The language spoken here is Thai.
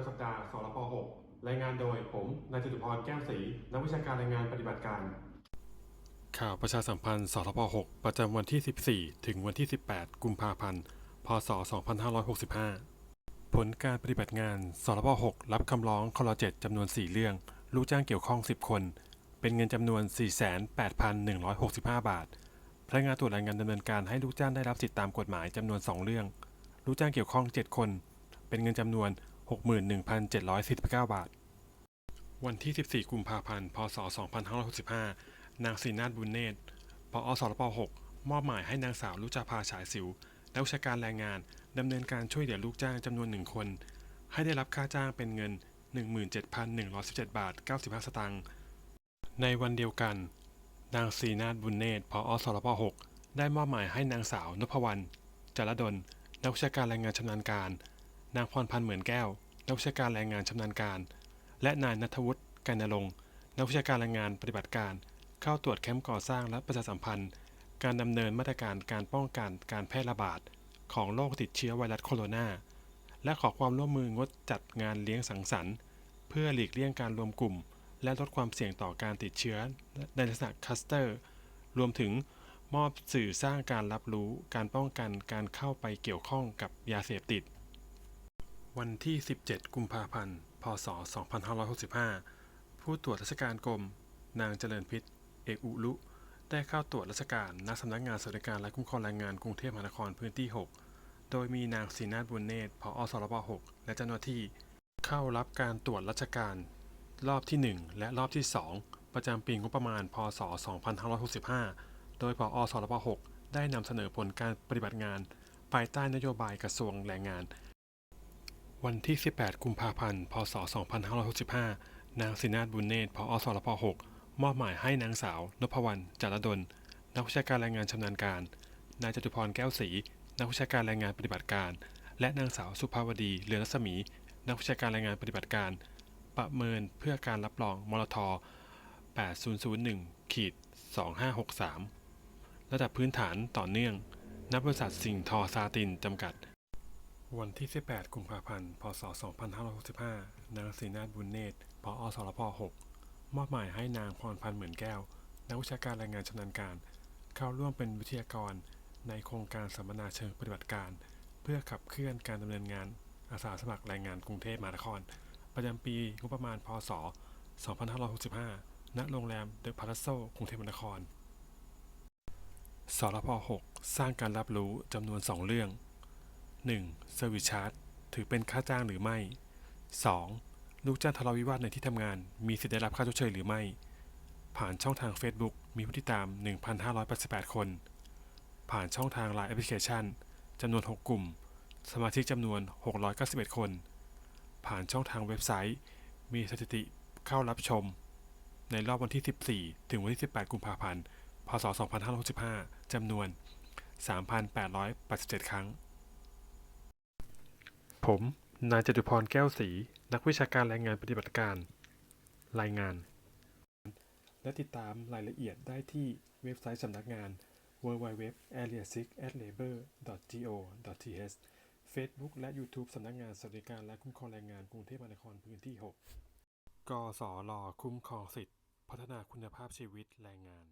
ประจำสัปดาห์สรพ6รายงานโดยผมนายจตุพรแก้วศรีนักวิชาการรายงานปฏิบัติการ ข่าวประชาสัมพันธ์สรพ6ประจำวันที่ 14 ถึงวันที่ 18 กุมภาพันธ์ พศ 2565 ผลการปฏิบัติงานสรพ6รับคำร้องคล7จำนวน 4 เรื่อง ลูกจ้างเกี่ยวข้อง 10 คน เป็นเงินจำนวน 48,165 บาทพนักงานตรวจรายงานดำเนินการให้ลูกจ้างได้รับสิทธิตามกฎหมายจำนวน 2 เรื่อง ลูกจ้างเกี่ยวข้อง 7 คน เป็นเงินจำนวน 61,749 บาท วันที่ 14 กุมภาพันธ์ พศ 2565 นางศรีนาถบุญเนตรปอสรป6มอบหมายให้นางสาวลุจาภาฉายสิวนักวิชาการแรงงานดำเนินการช่วยเหลือลูกจ้างจำนวนหนึ่งคน ให้ได้รับค่าจ้างเป็นเงิน 17,117 บาท 95 สตางค์ ในวันเดียวกัน นางศรีนาถบุญเนตรพอสรป6ได้มอบหมายให้นางสาวนพวรรณจารดลนักวิชาการแรงงานชำนาญการ นางพรพันธ์เหมือนแก้ว นักวิชาการแรงงานชำนาญการ และนายนัทวุฒิกันนรงนักวิชาการแรงงานปฏิบัติการ เข้าตรวจแคมป์ก่อสร้างและประชาสัมพันธ์ การดำเนินมาตรการการป้องกันการแพร่ระบาด ของโรคติดเชื้อไวรัสโคโรนา และขอความร่วมมืองดจัดงานเลี้ยงสังสรรค์ เพื่อหลีกเลี่ยงการรวมกลุ่ม และลดความเสี่ยงต่อการติดเชื้อในลักษณะคลัสเตอร์ รวมถึงมอบสื่อสร้างการรับรู้การป้องกันการเข้าไปเกี่ยวข้องกับยาเสพติด วันที่ 17 กุมภาพันธ์ พศ 2565 ผู้ตรวจราชการกรม นางเจริญพิษ เอกอุลุ ได้เข้าตรวจราชการณสำนักงานสวัสดิการและคุ้มครองแรงงานกรุงเทพมหานครพื้นที่ 6 โดยมีนางศรีนาถบุญเนตรผอสรบ6และเจ้าหน้าที่ เข้ารับการตรวจราชการ รอบที่ 1 และรอบที่ 2 ประจำปีงบประมาณ พศ 2565 โดยผอสรบ6ได้นำเสนอผลการปฏิบัติงาน ภายใต้นโยบายกระทรวงแรงงาน วันที่ 18 กุมภาพันธ์ พศ 2565 นางศรีนาถบุญเนตรผอสรพ6มอบหมายให้นางสาวนพวรรณจารดล นักวิชาการแรงงานชำนาญการ นายจตุพรแก้วศรี นักวิชาการแรงงานปฏิบัติการ และนางสาวสุภาวดีเรือนรัศมี นักวิชาการแรงงานปฏิบัติการ ประเมินเพื่อการรับรองมลท8001ขีด2563 ระดับพื้นฐานต่อเนื่อง นับบริษัทสิ่งทอซาตินจำกัด วันที่ 18 กุมภาพันธ์ พศ 2565 นางศรีนาถบุญเนตรผอสรพ 6 มอบหมายให้นางพรพันธ์เหมือนแก้ว นักวิชาการแรงงานชำนาญการ เข้าร่วมเป็นวิทยากร ในโครงการสัมมนาเชิงปฏิบัติการ เพื่อขับเคลื่อนการดำเนินงานอาสาสมัครแรงงานกรุงเทพมหานคร ประจำปีงบประมาณ พศ 2565 ณ โรงแรมเดอะพาราโซกรุงเทพมหานคร สรพ 6 สร้างการรับรู้จำนวน 2 เรื่อง 1. Service Charge ถือเป็นค่าจ้างหรือไม่ 2. ลูกจ้างทะเลาะวิวาทในที่ทำงาน มีสิทธิได้รับค่าชดเชยหรือไม่ ผ่านช่องทาง Facebook มีผู้ติดตาม 1,588 คน ผ่านช่องทาง Line Application จำนวน 6 กลุ่ม สมาชิกจำนวน 691 คน ผ่านช่องทางเว็บไซต์ มีสถิติเข้ารับชม ในรอบวันที่ 14 ถึงวันที่ 18 กุมภาพันธ์ พศ 2565จำนวน 3,887 ครั้ง ผม นายจตุพร แก้วศรี นักวิชาการแรงงานปฏิบัติการ รายงาน และติดตามรายละเอียดได้ที่เว็บไซต์สำนักงาน www.area6.labor.go.th Facebook และ YouTube สำนักงานสวัสดิการและคุ้มครองแรงงานกรุงเทพมหานครพื้นที่ 6 กสรคุ้มครองสิทธิพัฒนาคุณภาพชีวิตแรงงาน